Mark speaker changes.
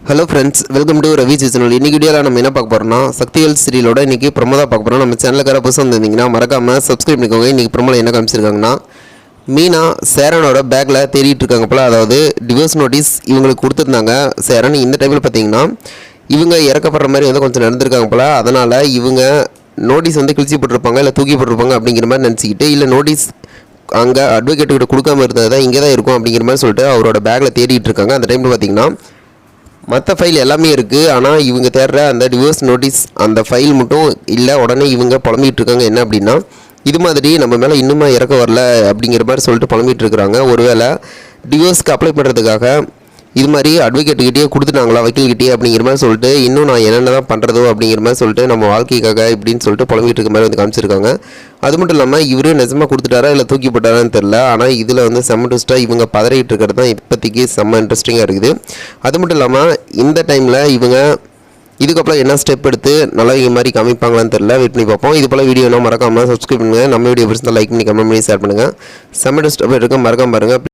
Speaker 1: Hello friends welcome to Ravi channel இன்னைக்கு வீடியோவில் நம்ம என்ன பார்க்க போகிறோம்னா சக்திவேல் சீரியலோட இன்றைக்கி பிரமதா பார்க்க போகிறோம் நம்ம சேனலுக்கார புதுசாக வந்திருந்தீங்கன்னா மறக்காமல் சப்ஸ்கிரைப் பண்ணிக்கோங்க. இன்றைக்கி ப்ரொமோவில் என்ன காமிச்சிருக்காங்கன்னா மீனா சேரனோட பேக்கில் தேடிட்டு இருக்காங்க போல. அதாவது டிவோர்ஸ் நோட்டீஸ் இவங்களுக்கு கொடுத்துருந்தாங்க. சேரன் இந்த டைமில் பார்த்தீங்கன்னா இவங்க இறக்கப்படுற மாதிரி வந்து கொஞ்சம் நடந்திருக்காங்க போல. அதனால் இவங்க நோட்டீஸ் வந்து கிழிச்சி போட்டிருப்பாங்க இல்லை தூக்கி போட்டிருப்பாங்க அப்படிங்கிற மாதிரி நினச்சிக்கிட்டு இல்லை நோட்டீஸ் அங்கே அட்வொகேட்டுக்கிட்ட கொடுக்காம இருந்தது தான் இங்கே தான் இருக்கும் அப்படிங்கிற மாதிரி சொல்லிட்டு அவரோட பேக்கில் தேடிட்டு இருக்காங்க. அந்த டைமில் பார்த்தீங்கன்னா மற்ற ஃபைல் எல்லாமே இருக்குது ஆனால் இவங்க தேடுற அந்த டிவோர்ஸ் நோட்டீஸ் அந்த ஃபைல் மட்டும் இல்லை உடனே இவங்க புலம்பிகிட்டு இருக்காங்க. என்ன அப்படின்னா இது மாதிரி நம்ம மேலே இன்னுமா இறக்க வரல அப்படிங்கிற மாதிரி சொல்லிட்டு புலம்பிகிட்டு இருக்கிறாங்க. ஒருவேளை டிவோர்ஸ்க்கு அப்ளை பண்ணுறதுக்காக இது மாதிரி அட்வொகேட்டுக்கிட்டே கொடுத்துட்டாங்களா வக்கீல்கிட்டே அப்படிங்கிற மாதிரி சொல்லிட்டு இன்னும் நான் என்னென்ன தான் பண்ணுறதோ அப்படிங்கிற மாதிரி சொல்லிட்டு நம்ம வாழ்க்கைக்காக இப்படின்னு சொல்லிட்டு புலம்பிட்டு இருக்க மாதிரி வந்து காமிச்சிருக்காங்க. அது மட்டும் இல்லாமல் இவரு நிஜமாக கொடுத்துட்டாரா இல்லை தூக்கி போட்டாரான்னு தெரில ஆனால் இதில் வந்து செம்ம ட்விஸ்ட்டாக இவங்க பதறிட்டு இருக்கிறது தான் இப்போதைக்கு செம்ம இன்ட்ரெஸ்டிங்காக இருக்குது. அது மட்டும் இல்லாமல் இந்த டைமில் இவங்க இதுக்கப்புறம் என்ன ஸ்டெப் எடுத்து நல்லா இது மாதிரி காமிப்பாங்களான்னு தெரில வெயிட் பண்ணி பார்ப்போம். இது போல் வீடியோ மறக்காமல் சப்ஸ்கிரைப் பண்ணுங்கள் நம்ம வீடியோ பிடிச்சிருந்தா லைக் பண்ணி கமெண்ட் பண்ணி ஷேர் பண்ணுங்கள் செம்ம ஸ்டெப் எடுக்க மறக்காம பாருங்கள்